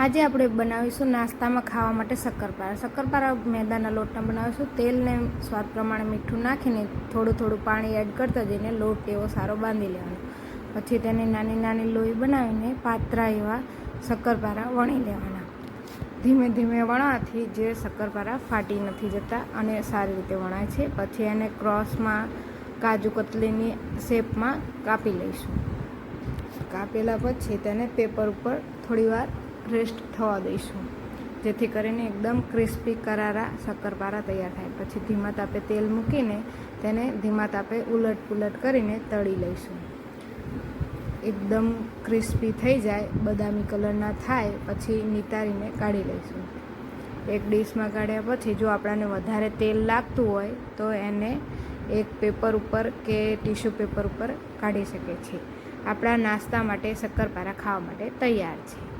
આજે આપણે બનાવીશું નાસ્તામાં ખાવા માટે શક્કરપારા. શક્કરપારા મેદાના લોટના બનાવીશું. તેલને સ્વાદ પ્રમાણે મીઠું નાખીને થોડું થોડું પાણી એડ કરતા જઈને લોટ એવો સારો બાંધી લેવાનો. પછી તેને નાની નાની લોહી બનાવીને પાતરા એવા શક્કરપારા વણી લેવાના. ધીમે ધીમે વણવાથી જે શક્કરપારા ફાટી નથી જતા અને સારી રીતે વણાય છે, પછી એને ક્રોસમાં કાજુ કતલીની શેપમાં કાપી લઈશું. કાપેલા પછી તેને પેપર ઉપર થોડીવાર રેસ્ટ થવા દઈશું. જેથી કરીને એકદમ ક્રિસ્પી કરારા શક્કરપારા તૈયાર થાય. પછી ધીમા તાપે તેલ મૂકીને તેને ધીમા તાપે ઉલટ પુલટ કરીને તળી લઈશું. એકદમ ક્રિસ્પી થઈ જાય, બદામી કલરના થાય, પછી નિતારીને કાઢી લઈશું. એક ડીશમાં કાઢ્યા પછી જો આપણને વધારે તેલ લાગતું હોય, તો એને એક પેપર ઉપર કે ટીશ્યુ પેપર ઉપર કાઢી શકે છે આપણા નાસ્તા માટે, શક્કરપારા ખાવા માટે તૈયાર છે.